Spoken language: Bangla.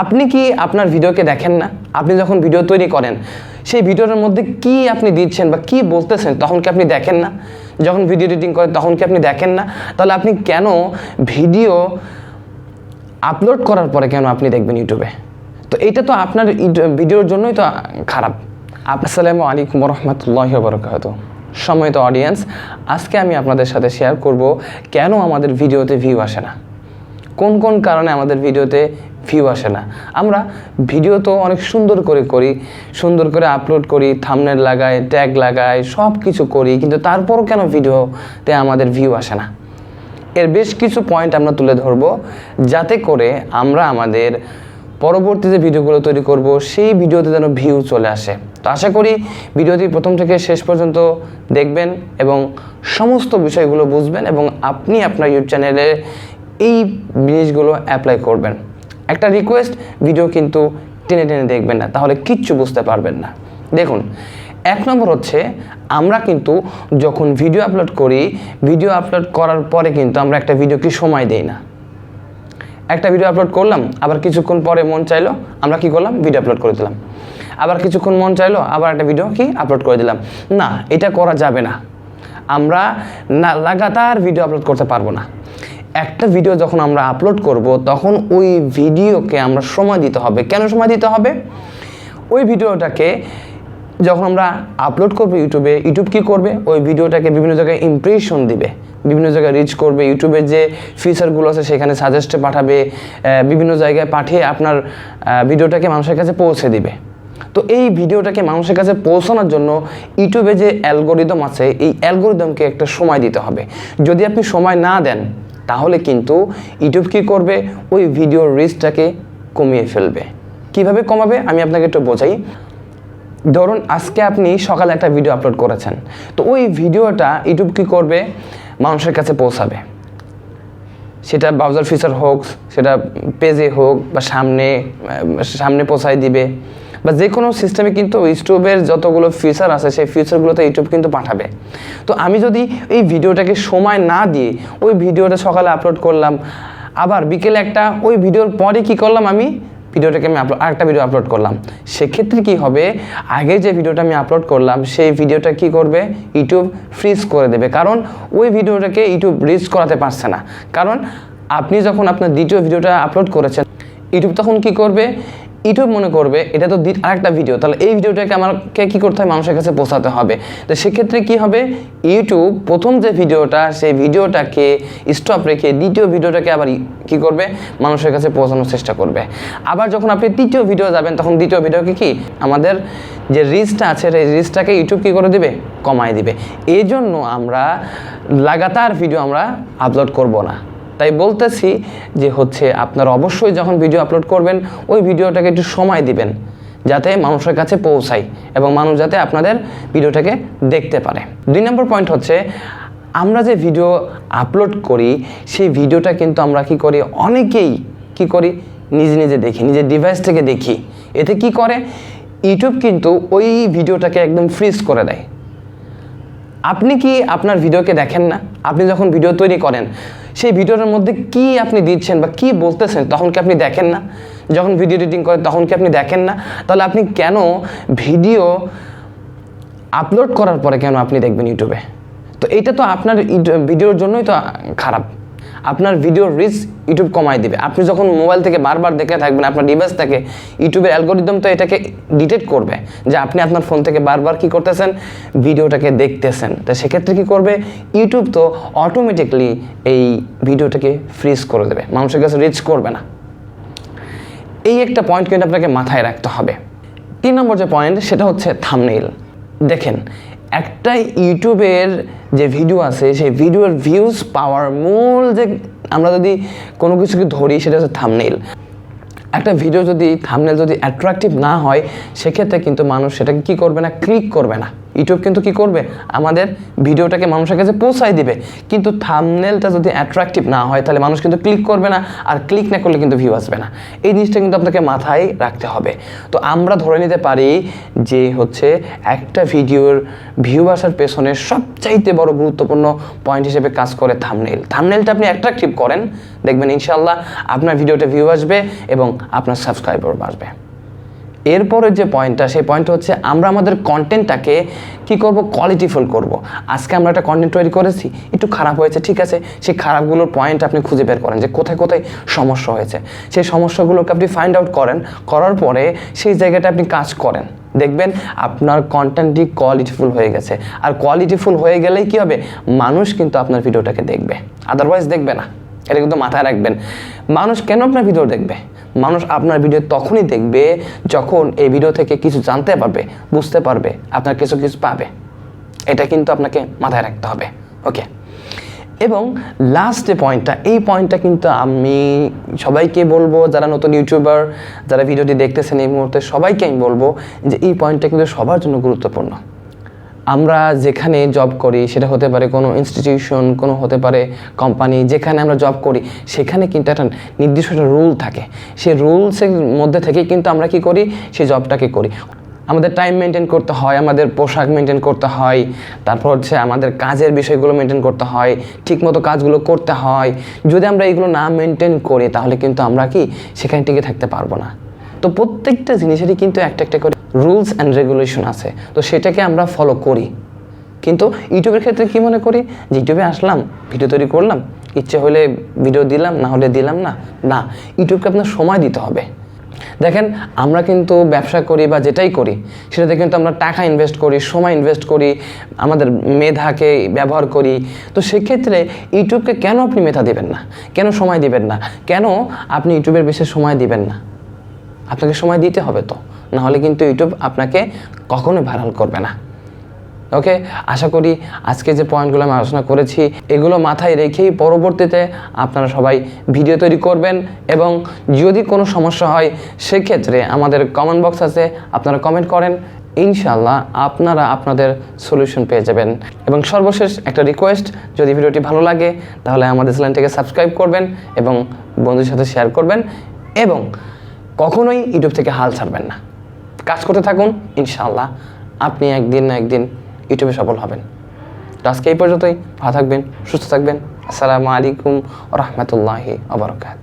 আপনি কি আপনার ভিডিওকে দেখেন না? আপনি যখন ভিডিও তৈরি করেন, সেই ভিডিওটার মধ্যে কি আপনি দিচ্ছেন বা কি বলতেছেন তখন কি আপনি দেখেন না? যখন ভিডিও এডিটিং করেন, তখন কি আপনি দেখেন না? তাহলে আপনি কেন ভিডিও আপলোড করার পরে কেন আপনি দেখবেন ইউটিউবে? তো এটা তো আপনার ভিডিওর জন্যই তো খারাপ। আসসালামু আলাইকুম রহমতুল্লাহ বরকাত সময়ত অডিয়েন্স আজকে আমি আপনাদের সাথে শেয়ার করব কেন আমাদের ভিডিওতে ভিউ আসে না? কোন কোন কারণে আমাদের ভিডিওতে ভিউ আসে না। আমরা ভিডিও তো অনেক সুন্দর করে করি, সুন্দর করে আপলোড করি থামনেল লাগাই ট্যাগ লাগাই সব কিছু করি, কিন্তু তারপরও কেন ভিডিওতে আমাদের ভিউ আসে না? এর বেশ কিছু পয়েন্ট আমরা তুলে ধরবো, যাতে করে আমরা আমাদের পরবর্তী যে ভিডিওগুলো তৈরি করব, সেই ভিডিওতে যেন ভিউ চলে আসে। তো আশা করি ভিডিওটি প্রথম থেকে শেষ পর্যন্ত দেখবেন এবং সমস্ত বিষয়গুলো বুঝবেন এবং আপনি আপনার ইউটিউব চ্যানেলে এই জিনিসগুলো অ্যাপ্লাই করবেন। একটা রিকোয়েস্ট ভিডিও কিন্তু টেনে টেনে দেখবেন না, তাহলে কিচ্ছু বুঝতে পারবেন না। দেখুন, এক নম্বর হচ্ছে, আমরা কিন্তু যখন ভিডিও আপলোড করি ভিডিও আপলোড করার পরে কিন্তু আমরা একটা ভিডিওকে সময় দেই না। একটা ভিডিও আপলোড করলাম, আবার কিছুক্ষণ পরে মন চাইলো, আমরা কি করলাম? ভিডিও আপলোড করে দিলাম। আবার কিছুক্ষণ মন চাইলো, আবার একটা ভিডিও কি? আপলোড করে দিলাম। না, এটা করা যাবে না। আমরা না, লাগাতার ভিডিও আপলোড করতে পারব না। একটা ভিডিও যখন আমরা আপলোড করব, তখন ওই ভিডিওকে আমরা সময় দিতে হবে। কেন সময় দিতে হবে? ওই ভিডিওটাকে যখন আমরা আপলোড করব ইউটিউবে ইউটিউব কি করবে? ওই ভিডিওটাকে বিভিন্ন জায়গায় ইমপ্রেশন দিবে। বিভিন্ন জায়গায় রিচ করবে। ইউটিউবের যে ফিচারগুলো আছে, সেখানে সাজেস্টে পাঠাবে। বিভিন্ন জায়গায় পাঠিয়ে আপনার ভিডিওটাকে মানুষের কাছে পৌঁছে দিবে। তো এই ভিডিওটাকে মানুষের কাছে পৌঁছানোর জন্য ইউটিউবে যে অ্যালগোরিদম আছে, এই অ্যালগোরিদমকে একটা সময় দিতে হবে। যদি আপনি সময় না দেন তাহলে কিন্তু ইউটিউব কী করবে? ওই ভিডিওর রিচটাকে কমিয়ে ফেলবে। কীভাবে কমাবে? আমি আপনাকে একটু বোঝাই। ধরুন, আজকে আপনি সকালে একটা ভিডিও আপলোড করেছেন। তো ওই ভিডিওটা ইউটিউব কী করবে? মানুষের কাছে পৌঁছাবে। সেটা ব্রাউজার ফিচার হোক, সেটা পেজে হোক বা সামনে সামনে পৌঁছায় দিবে। বা যে কোনো সিস্টেমে কিন্তু ইউটিউবের যতগুলো ফিচার আছে, সেই ফিচারগুলোতে ইউটিউব কিন্তু পাঠাবে। তো আমি যদি এই ভিডিওটাকে সময় না দিয়ে ওই ভিডিওটা সকালে আপলোড করলাম, আবার বিকেলে একটা ওই ভিডিওর পরে কি করলাম আমি? ভিডিওটাকে আমি আপলোড আরেকটা ভিডিও আপলোড করলাম। সেক্ষেত্রে কি হবে? আগে যে ভিডিওটা আমি আপলোড করলাম, সেই ভিডিওটা কি করবে? ইউটিউব ফ্রিজ করে দেবে। কারণ ওই ভিডিওটাকে ইউটিউব রিচ করাতে পারছে না। কারণ আপনি যখন আপনার দ্বিতীয় ভিডিওটা আপলোড করেছেন ইউটিউব তখন কি করবে? ইউটিউব মনে করবে, এটা তো আরেকটা ভিডিও তাহলে এই ভিডিওটাকে আমাকে কী করতে হয়? মানুষের কাছে পৌঁছাতে হবে। তো সেক্ষেত্রে কি হবে? ইউটিউব প্রথম যে ভিডিওটা সেই ভিডিওটাকে স্টপ রেখে দ্বিতীয় ভিডিওটাকে আবার কি করবে? মানুষের কাছে পৌঁছানোর চেষ্টা করবে। আবার যখন আপনি তৃতীয় ভিডিও যাবেন, তখন দ্বিতীয় ভিডিওকে কি? আমাদের যে রিচটা আছে, সেই রিচটাকে ইউটিউব কী করে দিবে? কমায় দিবে। এই জন্য আমরা লাগাতার ভিডিও আমরা আপলোড করব না। তাই বলতেছি যে হচ্ছে আপনারা অবশ্যই যখন ভিডিও আপলোড করবেন, ওই ভিডিওটাকে একটু সময় দিবেন, যাতে মানুষের কাছে পৌঁছায় এবং মানুষ যাতে আপনাদের ভিডিওটাকে দেখতে পারে। দুই নম্বর পয়েন্ট হচ্ছে, আমরা যে ভিডিও আপলোড করি, সেই ভিডিওটা কিন্তু আমরা কি করি? অনেকেই কি করি? নিজে নিজে দেখি, নিজের ডিভাইস থেকে দেখি। এতে কি করে? ইউটিউব কিন্তু ওই ভিডিওটাকে একদম ফ্রিজ করে দেয়। আপনি কি আপনার ভিডিওকে দেখেন না? আপনি যখন ভিডিও তৈরি করেন সেই ভিডিওটার মধ্যে কি আপনি দিচ্ছেন বা কি বলতেছেন, তখন কি আপনি দেখেন না? যখন ভিডিও এডিটিং করেন, তখন কি আপনি দেখেন না? তাহলে আপনি কেন ভিডিও আপলোড করার পরে কেন আপনি দেখবেন ইউটিউবে? তো এটা তো আপনার ভিডিওর জন্যই তো খারাপ। আপনার ভিডিওর রিচ ইউটিউব কমাই দিবে। আপনি যখন মোবাইল থেকে বারবার দেখে থাকবেন, আপনার ডিভাইস থেকে ইউটিউবের অ্যালগোরিদম তো এটাকে ডিটেক্ট করবে যে আপনি আপনার ফোন থেকে বারবার কি করতেছেন? ভিডিওটাকে দেখতেছেন। তো সেক্ষেত্রে কি করবে? ইউটিউব তো অটোমেটিকলি এই ভিডিওটাকে ফ্রিজ করে দেবে। মানুষের কাছে রিচ করবে না। এই একটা পয়েন্ট কিন্তু আপনাকে মাথায় রাখতে হবে। তিন নম্বর যে পয়েন্ট সেটা হচ্ছে থামনেইল দেখেন একটা ইউটিউবের যে ভিডিও আছে, সেই ভিডিওর ভিউজ পাওয়ার মূল যে আমরা যদি কোনো কিছুকে ধরি, সেটা হচ্ছে থামনেল একটা ভিডিও যদি থামনেল যদি অ্যাট্রাকটিভ না হয়, সেক্ষেত্রে কিন্তু মানুষ সেটাকে কী করবে না ক্লিক করবে না। ইউটিউব কিন্তু কি করবে? আমাদের ভিডিওটাকে মানুষের কাছে পৌঁছাই দিবে। কিন্তু থামনেলটা যদি অ্যাট্রাকটিভ না হয়, তাহলে মানুষ কিন্তু ক্লিক করবে না আর ক্লিক না করলে কিন্তু ভিউ আসবে না। এই জিনিসটা কিন্তু আপনাকে মাথায় রাখতে হবে। তো আমরা ধরে নিতে পারি যে হচ্ছে একটা ভিডিওর ভিউ আসার পেছনে সবচাইতে বড় গুরুত্বপূর্ণ পয়েন্ট হিসেবে কাজ করে থামনেল থামনেলটা আপনি অ্যাট্রাকটিভ করেন, দেখবেন ইনশাল্লাহ আপনার ভিডিওটা ভিউ আসবে এবং আপনার সাবস্ক্রাইবার আসবে এরপরে যে পয়েন্টটা, সেই পয়েন্টটা হচ্ছে আমরা আমাদের কন্টেন্টটাকে কি করব? কোয়ালিটিফুল করব। আজকে আমরা একটা কন্টেন্ট তৈরি করেছি, একটু খারাপ হয়েছে, ঠিক আছে? সেই খারাপগুলোর পয়েন্ট আপনি খুঁজে বের করেন যে কোথায় কোথায় সমস্যা হয়েছে। সেই সমস্যাগুলোকে আপনি ফাইন্ড আউট করেন, করার পরে সেই জায়গাটা আপনি কাজ করেন। দেখবেন আপনার কন্টেন্টটি কোয়ালিটিফুল হয়ে গেছে। আর কোয়ালিটিফুল হয়ে গেলেই কি হবে? মানুষ কিন্তু আপনার ভিডিওটাকে দেখবে। আদারওয়াইজ দেখবে না। এটা কিন্তু মাথায় রাখবেন। মানুষ কেন আপনার ভিডিও দেখবে? মানুষ আপনার ভিডিও তখনই দেখবে যখন এই ভিডিও থেকে কিছু জানতে পারবে, বুঝতে পারবে, আপনার কিছু কিছু পাবে। এটা কিন্তু আপনাকে মাথায় রাখতে হবে ওকে এবং লাস্ট যে পয়েন্টটা এই পয়েন্টটা কিন্তু আমি সবাইকে বলব, যারা নতুন ইউটিউবার যারা ভিডিওটি দেখতেছেন এই মুহূর্তে, সবাইকে আমি বলব যে এই পয়েন্টটা কিন্তু সবার জন্য গুরুত্বপূর্ণ। আমরা যেখানে জব করি, সেটা হতে পারে কোনো ইনস্টিটিউশন কোনো হতে পারে কোম্পানি যেখানে আমরা জব করি, সেখানে কিন্তু একটা নির্দিষ্ট একটা রুল থাকে। সেই রুলসের মধ্যে থেকেই কিন্তু আমরা কি করি? সেই জবটাকে করি। আমাদের টাইম মেনটেন করতে হয়, আমাদের পোশাক মেনটেন করতে হয়, তারপর হচ্ছে আমাদের কাজের বিষয়গুলো মেনটেন করতে হয়, ঠিকমতো কাজগুলো করতে হয়। যদি আমরা এগুলো না মেনটেন করি, তাহলে কিন্তু আমরা কি? সেখানে টিকে থাকতে পারব না। তো প্রত্যেকটা জিনিসেরই কিন্তু একটা একটা করে রুলস অ্যান্ড রেগুলেশন আছে। তো সেটাকে আমরা ফলো করি। কিন্তু ইউটিউবের ক্ষেত্রে কি মনে করি? যে ইউটিউবে আসলাম, ভিডিও তৈরি করলাম, ইচ্ছে হলে ভিডিও দিলাম, না হলে দিলাম না না, ইউটিউবকে আপনার সময় দিতে হবে। দেখেন, আমরা কিন্তু ব্যবসা করি বা যেটাই করি, সেটাতে কিন্তু আমরা টাকা ইনভেস্ট করি, সময় ইনভেস্ট করি, আমাদের মেধাকে ব্যবহার করি। তো সেক্ষেত্রে ইউটিউবকে কেন আপনি মেধা দিবেন না? কেন সময় দিবেন না? কেন আপনি ইউটিউবের বেশি সময় দিবেন না? আপনাকে সময় দিতে হবে তো। না হলে কিন্তু ইউটিউব আপনাকে কখনোই ভাইরাল করবে না। ওকে আশা করি আজকে যে পয়েন্টগুলো আমি আলোচনা করেছি, এগুলো মাথায় রেখেই পরবর্তীতে আপনারা সবাই ভিডিও তৈরি করবেন এবং যদি কোনো সমস্যা হয়, সেক্ষেত্রে আমাদের কমেন্ট বক্স আছে, আপনারা কমেন্ট করেন ইনশাল্লাহ আপনারা আপনাদের সলিউশন পেয়ে যাবেন। এবং সর্বশেষ একটা রিকোয়েস্ট যদি ভিডিওটি ভালো লাগে, তাহলে আমাদের চ্যানেলটিকে সাবস্ক্রাইব করবেন এবং বন্ধুদের সাথে শেয়ার করবেন এবং কখনোই ইউটিউব থেকে হাল ছাড়বেন না। কাজ করতে থাকুন ইনশাল্লাহ আপনি একদিন না একদিন ইউটিউবে সফল হবেন। তো আজকে এই পর্যন্তই, ভালো থাকবেন, সুস্থ থাকবেন। আসসালামু আলাইকুম রহমতুল্লাহি আবরকাত